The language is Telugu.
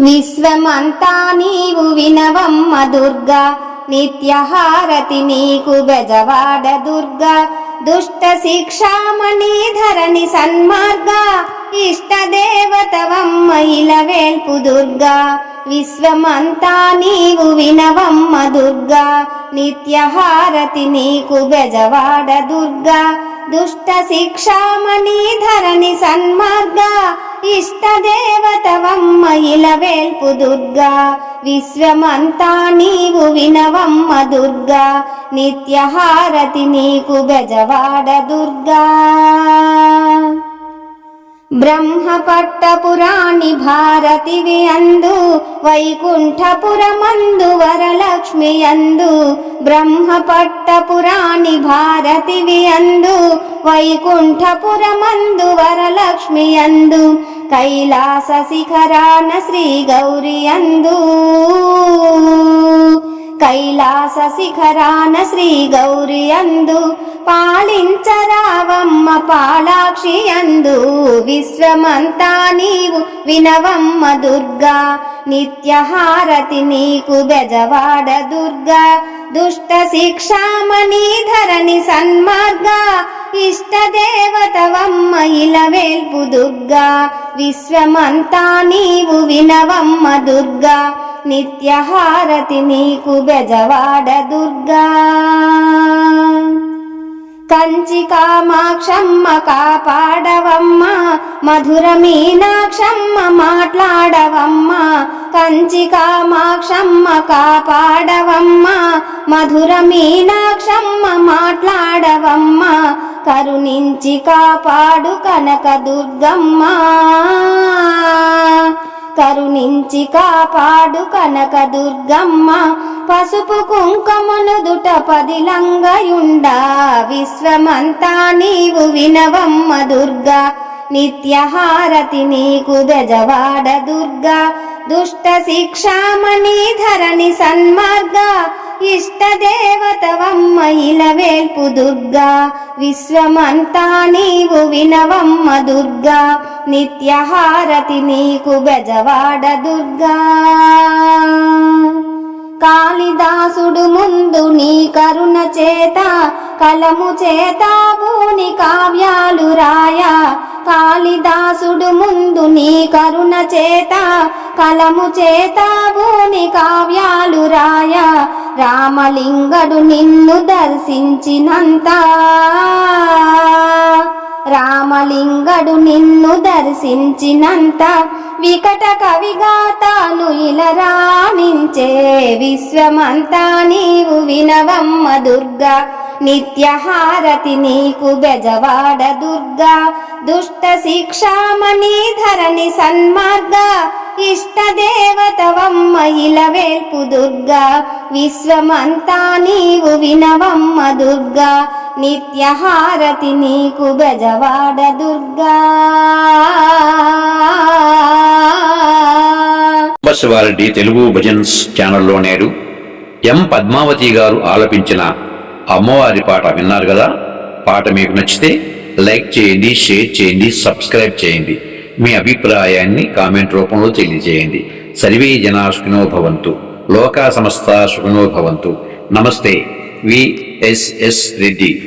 విశ్వమంతా నీవు వినవమ్మ దుర్గా నిత్యహారతి నీకు బెజవాడ దుర్గా. దుష్ట శిక్షామణి ధరణి సన్మార్గ ఇష్ట దేవతవమ్మ ఇలవేల్పు దుర్గా. విశ్వమంతా నీవు వినవమ్మ దుర్గా నిత్యహారతి నీకు బెజవాడ దుర్గా. దుష్ట శిక్షామణి ధరణి సన్మార్గ ఇష్ట దేవతవమ్మ ఇలవేల్పు దుర్గా. విశ్వమంతా నీవు వినవమ్మ దుర్గా. నిత్యహారతి నీకు బెజవాడ దుర్గా. బ్రహ్మపట్టపురాణి భారతివి అందు వైకుంఠపురమందు వరలక్ష్మి అందు బ్రహ్మపట్టపురాణి భారతివి అందు వైకుంఠపురమందు వరలక్ష్మి అందు కైలాస శిఖరాన శ్రీ గౌరి అందు. కైలాస శిఖరాన శ్రీ గౌరి అందు. పాలించరావమ్మ పాలాక్షి అందు. విశ్వమంతా నీవు వినవమ్మ దుర్గా. నిత్యహారతి నీకు బెజవాడ దుర్గా. దుష్ట శిక్షామణి ధరణి సన్మార్గ. ఇష్ట దేవతవమ్మ ఇలవేల్పు దుర్గా. విశ్వమంతా నీవు వినవమ్మ దుర్గా. నిత్యహారతి నీకు బెజవాడ దుర్గా. కంచి కామాక్షమ్మ కాపాడవమ్మ మధుర మీనాక్షమ్మ మాట్లాడవమ్మ కంచి కామాక్షమ్మ కాపాడవమ్మ మధుర మీనాక్షమ్మ మాట్లాడవమ్మ కరుణించి కాపాడు కనక దుర్గమ్మ కరుణించి కాపాడు కనక దుర్గమ్మ. పసుపు కుంకుమను దుట పదిలంగయుండా విశ్వమంతా నీవు వినవమ్మ దుర్గా. నిత్యహారతి నీకు బెజవాడ దుర్గా. దుష్ట శిక్షామణి ధరణి సన్మార్గ. ఇష్ట దేవతవమ్మ ఇలవేల్పు దుర్గా. విశ్వమంతా నీవు వినవమ్మ దుర్గా. నిత్యహారతి నీకు బెజవాడ దుర్గా. కాళిదాసుడు ముందు నీ కరుణ చేత కలము చేత భూని కావ్యాలు రాయ. కాళిదాసుడు ముందు నీ కరుణ చేత కలము చేత భూని కావ్యాలు రాయ. రామలింగడు నిన్ను దర్శించినంత. రామలింగడు నిన్ను దర్శించినంత వికట కవిగా తాను ఇలరాణించే విశ్వమంతా నీవు వినవమ్మ దుర్గా. నిత్యహారతి నీకు బెజవాడ దుర్గా. దుష్ట శిక్షామణి ధరణి సన్మార్గ. ఇష్ట దేవతవమ్మ ఇలవేల్పు దుర్గా. విశ్వమంతా నీవు వినవమ్మ దుర్గా. నిత్యహారతి నీకు బెజవాడ దుర్గా. బస్వారెడ్డి తెలుగు భజన్స్ ఛానల్లో నేడు ఎం పద్మావతి గారు ఆలపించిన అమ్మవారి పాట విన్నారు కదా? పాట మీకు నచ్చితే లైక్ చేయండి షేర్ చేయండి సబ్స్క్రైబ్ చేయండి. మీ అభిప్రాయాన్ని కామెంట్ రూపంలో తెలియజేయండి. సర్వే జనా సుఖినో భవంతు. లోకా సమస్త సుఖినో భవంతు. నమస్తే. విఎస్ఎస్ రెడ్డి.